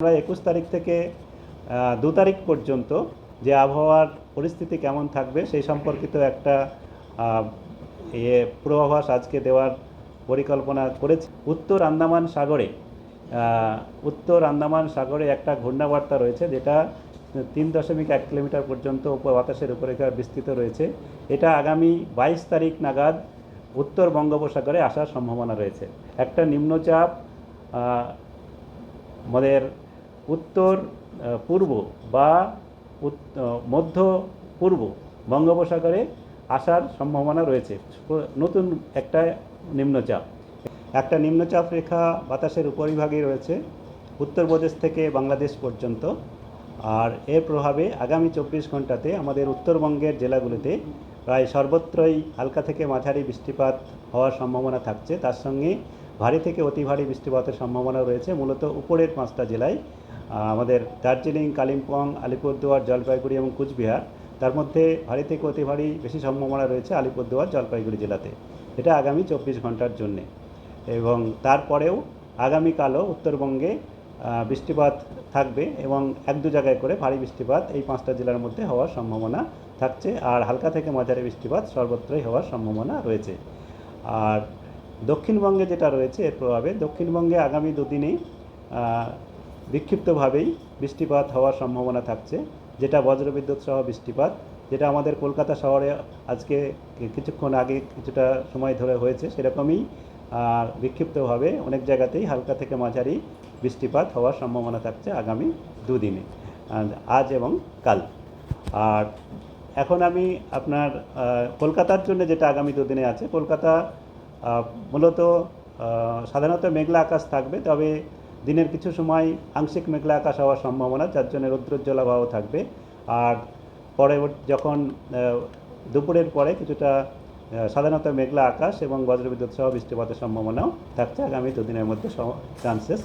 আমরা একুশ তারিখ থেকে দু তারিখ পর্যন্ত যে আবহাওয়ার পরিস্থিতি কেমন থাকবে সেই সম্পর্কিত একটা আহ, ইয়ে পূর্বাভাস আজকে দেওয়ার পরিকল্পনা করেছি। উত্তর আন্দামান সাগরে উত্তর আন্দামান সাগরে একটা ঘূর্ণাবার্তা রয়েছে যেটা তিন দশমিক এক কিলোমিটার পর্যন্ত বাতাসের উপরেখা বিস্তৃত রয়েছে। এটা আগামী বাইশ তারিখ নাগাদ উত্তর বঙ্গোপসাগরে আসার সম্ভাবনা রয়েছে। একটা নিম্নচাপ আমাদের উত্তর পূর্ব বা মধ্য পূর্ব বঙ্গোপসাগরে আসার সম্ভাবনা রয়েছে। নতুন একটা নিম্নচাপ। একটা নিম্নচাপ রেখা বাতাসের উপরিভাগে রয়েছে। উত্তরপ্রদেশ থেকে বাংলাদেশ পর্যন্ত। আর এর প্রভাবে আগামী চব্বিশ ঘন্টাতে আমাদের উত্তরবঙ্গের জেলাগুলিতে প্রায় সর্বত্রই হালকা থেকে মাঝারি বৃষ্টিপাত হওয়ার সম্ভাবনা থাকছে। তার সঙ্গে ভারী থেকে অতি ভারী বৃষ্টিপাতের সম্ভাবনা রয়েছে। মূলত উপরের পাঁচটা জেলায় আমাদের দার্জিলিং, কালিম্পং, আলিপুরদুয়ার, জলপাইগুড়ি এবং কুচবিহার। তার মধ্যে ভারী থেকে অতি ভারী বেশি সম্ভাবনা রয়েছে আলিপুরদুয়ার, জলপাইগুড়ি জেলাতে। এটা আগামী চব্বিশ ঘণ্টার জন্যে। এবং তারপরেও আগামীকালও উত্তরবঙ্গে বৃষ্টিপাত থাকবে এবং এক দু জায়গায় করে ভারী বৃষ্টিপাত এই পাঁচটা জেলার মধ্যে হওয়ার সম্ভাবনা থাকছে। আর হালকা থেকে মাঝারি বৃষ্টিপাত সর্বত্রই হওয়ার সম্ভাবনা রয়েছে। আর দক্ষিণবঙ্গে যেটা রয়েছে এর প্রভাবে দক্ষিণবঙ্গে আগামী দুদিনেই বিক্ষিপ্তভাবেই বৃষ্টিপাত হওয়ার সম্ভাবনা থাকছে, যেটা বজ্রবিদ্যুৎ সহ বৃষ্টিপাত, যেটা আমাদের কলকাতা শহরে আজকে কিছুক্ষণ আগে কিছুটা সময় ধরে হয়েছে, সেরকমই, আর বিক্ষিপ্তভাবে অনেক জায়গাতেই হালকা থেকে মাঝারি বৃষ্টিপাত হওয়ার সম্ভাবনা থাকছে আগামী দুদিনে, আজ এবং কাল। আর এখন আমি আপনার কলকাতার জন্য যেটা আগামী দুদিনে আছে, কলকাতা মূলত সাধারণত মেঘলা আকাশ থাকবে, তবে দিনের কিছু সময় আংশিক মেঘলা আকাশ হওয়ার সম্ভাবনা, যার জন্য রৌদ্রোজ্জ্বল আবহাওয়া থাকবে। আর পরবর্তী, যখন দুপুরের পরে কিছুটা সাধারণত মেঘলা আকাশ এবং বজ্রবিদ্যুৎ সহ বৃষ্টিপাতের সম্ভাবনাও থাকছে আগামী দুদিনের মধ্যে চান্সেস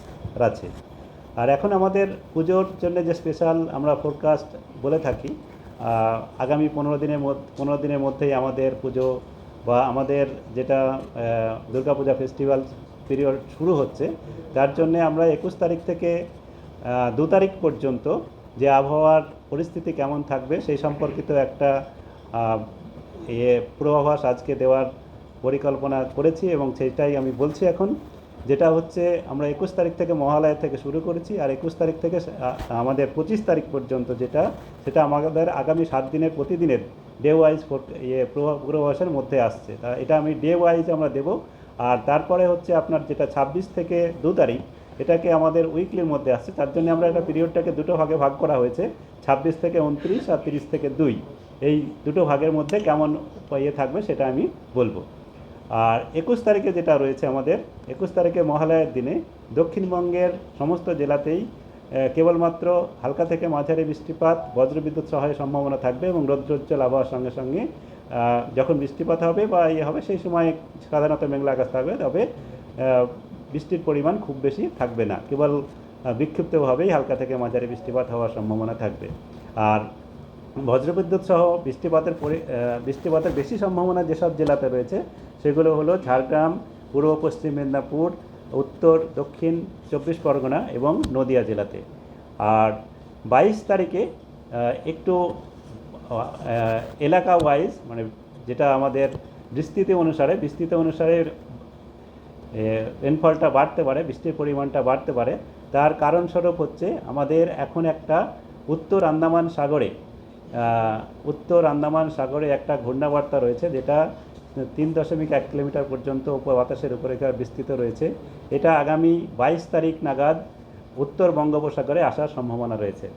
আছে। আর এখন আমাদের পুজোর জন্য যে স্পেশাল আমরা ফোরকাস্ট বলে থাকি আগামী পনেরো দিনের মধ্যে পনেরো দিনের মধ্যেই আমাদের পুজো বা আমাদের যেটা দুর্গাপূজা ফেস্টিভ্যাল পিরিয়ড শুরু হচ্ছে। তার জন্যে আমরা একুশ তারিখ থেকে দু তারিখ পর্যন্ত যে আবহাওয়ার পরিস্থিতি কেমন থাকবে সেই সম্পর্কিত একটা আহ, ইয়ে পূর্বাভাস আজকে দেওয়ার পরিকল্পনা করেছি এবং সেইটাই আমি বলছি এখন যেটা হচ্ছে আমরা একুশ তারিখ থেকে মহালয়া থেকে শুরু করেছি আর একুশ তারিখ থেকে আমাদের পঁচিশ তারিখ পর্যন্ত যেটা সেটা আমাদের আগামী সাত দিনের প্রতিদিনের ডে ওয়াইজ ইয়ে পূর্বাভাসের মধ্যে আসছে। তা এটা আমি ডে ওয়াইজ আমরা দেব। আর তারপরে হচ্ছে আপনার যেটা ছাব্বিশ থেকে দু তারিখ, এটাকে আমাদের উইকলির মধ্যে আসছে, তার জন্য আমরা একটা পিরিয়ডটাকে দুটো ভাগে ভাগ করা হয়েছে, ছাব্বিশ থেকে উনত্রিশ আর তিরিশ থেকে দুই। এই দুটো ভাগের মধ্যে কেমন ইয়ে থাকবে সেটা আমি বলব। আর একুশ তারিখে যেটা রয়েছে আমাদের, একুশ তারিখে মহালয়ার দিনে দক্ষিণবঙ্গের সমস্ত জেলাতেই কেবলমাত্র হালকা থেকে মাঝারি বৃষ্টিপাত, বজ্রবিদ্যুৎ সহায়ের সম্ভাবনা থাকবে এবং রৌদ্রোজ্জ্বল আবহাওয়ার সঙ্গে সঙ্গে যখন বৃষ্টিপাত হবে বা ইয়ে হবে, সেই সময় সাধারণত মেঘলা আকাশ থাকবে, তবে বৃষ্টির পরিমাণ খুব বেশি থাকবে না। কেবল বিক্ষিপ্তভাবেই হালকা থেকে মাঝারি বৃষ্টিপাত হওয়ার সম্ভাবনা থাকবে। আর বজ্রবিদ্যুৎ সহ বৃষ্টিপাতের পরি বৃষ্টিপাতের বেশি সম্ভাবনা যেসব জেলাতে রয়েছে, সেগুলো হলো ঝাড়গ্রাম, পূর্ব, পশ্চিম মেদিনীপুর, উত্তর, দক্ষিণ, চব্বিশ পরগনা এবং নদিয়া জেলাতে। আর বাইশ তারিখে একটু এলাকা ওয়াইজ মানে যেটা আমাদের বিস্তৃতি অনুসারে বিস্তৃতি অনুসারে রেনফলটা বাড়তে পারে, বৃষ্টির পরিমাণটা বাড়তে পারে। তার কারণস্বরূপ হচ্ছে, আমাদের এখন একটা উত্তর আন্দামান সাগরে উত্তর আন্দামান সাগরে একটা ঘূর্ণাবার্তা রয়েছে, যেটা তিন দশমিক এক কিলোমিটার পর্যন্ত বাতাসের উপরেখা বিস্তৃত রয়েছে। এটা আগামী বাইশ তারিখ নাগাদ উত্তর বঙ্গোপসাগরে আসার সম্ভাবনা রয়েছে।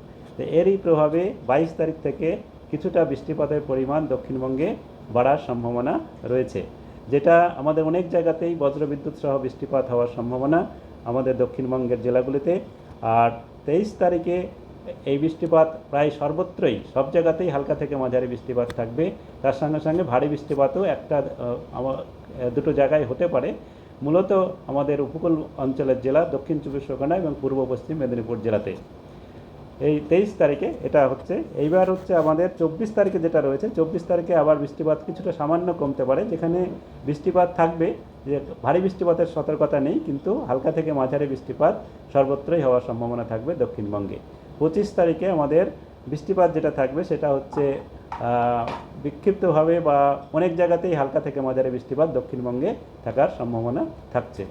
এরই প্রভাবে বাইশ তারিখ থেকে কিছুটা বৃষ্টিপাতের পরিমাণ দক্ষিণবঙ্গে বাড়ার সম্ভাবনা রয়েছে। যেটা আমাদের অনেক জায়গাতেই বজ্রবিদ্যুৎ সহ বৃষ্টিপাত হওয়ার সম্ভাবনা আমাদের দক্ষিণবঙ্গের জেলাগুলিতে। আর তেইশ তারিখে এই বৃষ্টিপাত প্রায় সর্বত্রই, সব জায়গাতেই হালকা থেকে মাঝারি বৃষ্টিপাত থাকবে। তার সঙ্গে সঙ্গে ভারী বৃষ্টিপাতও একটা দুটো জায়গায় হতে পারে। মূলত আমাদের উপকূল অঞ্চলের জেলা দক্ষিণ চব্বিশ পরগনা এবং পূর্ব পশ্চিম মেদিনীপুর জেলাতে। এই তেইশ তারিখে, এটা হচ্ছে, এইবার হচ্ছে আমাদের চব্বিশ তারিখে যেটা রয়েছে, চব্বিশ তারিখে আবার বৃষ্টিপাত কিছুটা সামান্য কমতে পারে, যেখানে বৃষ্টিপাত থাকবে, যে ভারী বৃষ্টিপাতের সতর্কতা নেই, কিন্তু হালকা থেকে মাঝারি বৃষ্টিপাত সর্বত্রই হওয়ার সম্ভাবনা থাকবে দক্ষিণবঙ্গে। পঁচিশ তারিখে আমাদের বৃষ্টিপাত যেটা থাকবে, সেটা হচ্ছে বিক্ষিপ্তভাবে বা অনেক জায়গাতেই হালকা থেকে মাঝারি বৃষ্টিপাত দক্ষিণবঙ্গে থাকার সম্ভাবনা থাকছে।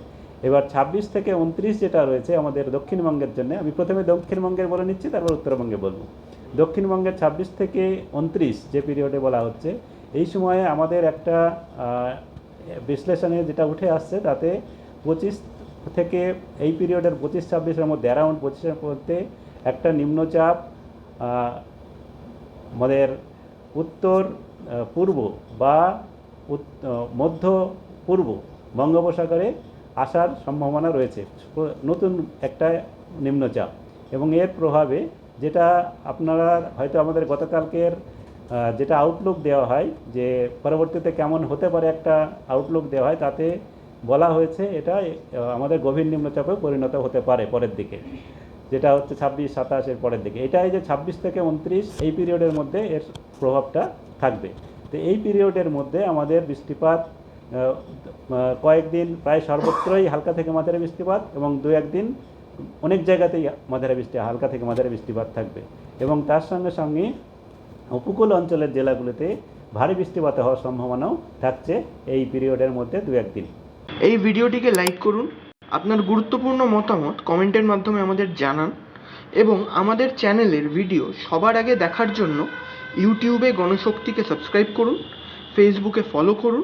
এবার ছাব্বিশ থেকে উনত্রিশ যেটা রয়েছে আমাদের দক্ষিণবঙ্গের জন্য, আমি প্রথমে দক্ষিণবঙ্গের বলে নিচ্ছি, তারপর উত্তরবঙ্গে বলব। দক্ষিণবঙ্গের ছাব্বিশ থেকে উনত্রিশ যে পিরিয়ডে বলা হচ্ছে, এই সময়ে আমাদের একটা বিশ্লেষণে যেটা উঠে আসছে, তাতে পঁচিশ থেকে এই পিরিয়ডের পঁচিশ, ছাব্বিশের মধ্যে অ্যারাউন্ড পঁচিশের মধ্যে একটা নিম্নচাপ আমাদের উত্তর পূর্ব বা মধ্য পূর্ব বঙ্গোপসাগরে আসার সম্ভাবনা রয়েছে। নতুন একটা নিম্নচাপ। এবং এর প্রভাবে যেটা আপনারা হয়তো আমাদের গতকালকের যেটা আউটলুক দেওয়া হয়, যে পরবর্তীতে কেমন হতে পারে একটা আউটলুক দেওয়া হয়, তাতে বলা হয়েছে এটা আমাদের গভীর নিম্নচাপে পরিণত হতে পারে পরের দিকে। যেটা হচ্ছে ছাব্বিশ সাতাশের পরের দিকে। এটাই যে ছাব্বিশ থেকে উনত্রিশ, এই পিরিয়ডের মধ্যে এর প্রভাবটা থাকবে। তো এই পিরিয়ডের মধ্যে আমাদের বৃষ্টিপাত কয়েকদিন প্রায় সর্বত্রই হালকা থেকে মাঝারি বৃষ্টিপাত এবং দু একদিন অনেক জায়গাতেই মাঝারি বৃষ্টি, হালকা থেকে মাঝারি বৃষ্টিপাত থাকবে। এবং তার সঙ্গে সঙ্গে উপকূল অঞ্চলের জেলাগুলিতে ভারী বৃষ্টিপাত হওয়ার সম্ভাবনাও থাকছে এই পিরিয়ডের মধ্যে দু একদিন। এই ভিডিওটিকে লাইক করুন, আপনার গুরুত্বপূর্ণ মতামত কমেন্টের মাধ্যমে আমাদের জানান এবং আমাদের চ্যানেলের ভিডিও সবার আগে দেখার জন্য ইউটিউবে গণশক্তিকে সাবস্ক্রাইব করুন, ফেসবুকে ফলো করুন